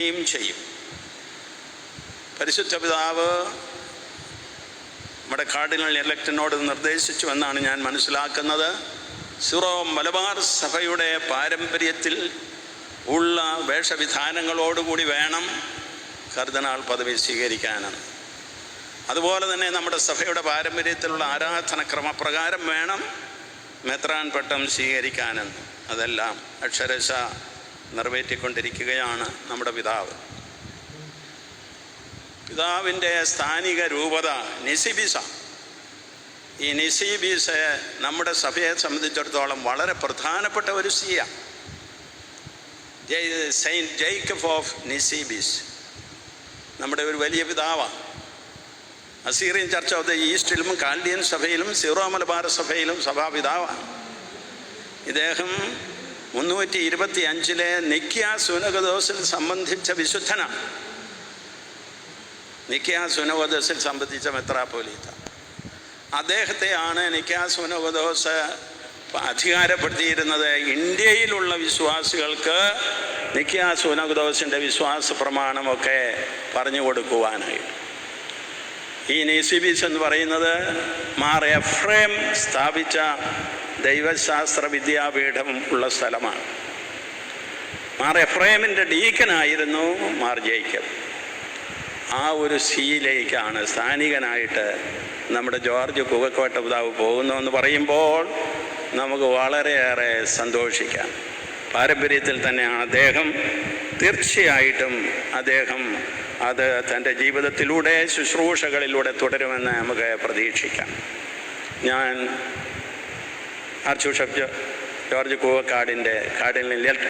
യും ചെയ്യും. പരിശുദ്ധ പിതാവ് നമ്മുടെ കാർഡിനൽ ഇലക്ടനോട് നിർദ്ദേശിച്ചു എന്നാണ് ഞാൻ മനസ്സിലാക്കുന്നത്. സിറോ മലബാർ സഭയുടെ പാരമ്പര്യത്തിൽ ഉള്ള വേഷവിധാനങ്ങളോടുകൂടി വേണം കർദനാൾ പദവി സ്വീകരിക്കാനാണ് അതുപോലെ തന്നെ നമ്മുടെ സഭയുടെ പാരമ്പര്യത്തിലുള്ള ആരാധന ക്രമപ്രകാരം വേണം മെത്രാൻ പട്ടം സ്വീകരിക്കാനെന്ന് അതെല്ലാം അക്ഷരശ നിറവേറ്റിക്കൊണ്ടിരിക്കുകയാണ് നമ്മുടെ പിതാവ്. പിതാവിന്റെ സ്ഥാനിക രൂപത നിസിബിസ. ഈ നിസിബിസ നമ്മുടെ സഭയെ സംബന്ധിച്ചിടത്തോളം വളരെ പ്രധാനപ്പെട്ട ഒരു സിയ സെയിന്റ് ജേക്കബ് ഓഫ് നിസിബിസ്. നമ്മുടെ ഒരു വലിയ പിതാവാണ് അസീറിയൻ ചർച്ച് ഓഫ് ദ ഈസ്റ്റിലും കാൽഡിയൻ സഭയിലും സിറോ മലബാർ സഭയിലും സഭാപിതാവാണ് ഇദ്ദേഹം മുന്നൂറ്റി ഇരുപത്തി അഞ്ചിലെ നിക്കിയ സുനകദോസിൽ സംബന്ധിച്ച വിശുദ്ധന. നിക്കിയ സുനകദോസിൽ സംബന്ധിച്ച മെത്രാപോലീത്ത അദ്ദേഹത്തെയാണ് നിക്കിയ സുനകദോസ് അധികാരപ്പെടുത്തിയിരുന്നത്. ഇന്ത്യയിലുള്ള വിശ്വാസികൾക്ക് നിക്കിയ സുനകദോസിന്റെ വിശ്വാസ പ്രമാണമൊക്കെ പറഞ്ഞു കൊടുക്കുവാനായിട്ട് ഈ നെസിബിസ് എന്ന് പറയുന്നത് മാർ എഫ്രേം സ്ഥാപിച്ച ദൈവശാസ്ത്ര വിദ്യാപീഠം ഉള്ള സ്ഥലമാണ്. മാർ എഫ്രൈമിന്റെ ഡീക്കനായിരുന്നു മാർ ജേക്കബ്. ആ ഒരു സീയിലേക്കാണ് സ്ഥാനികനായിട്ട് നമ്മുടെ ജോർജ് കുകക്കോട്ട പിതാവ് എന്ന് പറയുമ്പോൾ നമുക്ക് വളരെയേറെ സന്തോഷിക്കാം. പാരമ്പര്യത്തിൽ തന്നെയാണ് അദ്ദേഹം തീർച്ചയായിട്ടും അദ്ദേഹം അത് തന്റെ ജീവിതത്തിലൂടെ ശുശ്രൂഷകളിലൂടെ തുടരുമെന്ന് നമുക്ക് പ്രതീക്ഷിക്കാം. ഞാൻ ആർച്ച് ബിഷപ്പ് ജോർജ് കൂവക്കാടിന്റെ കാടിൽ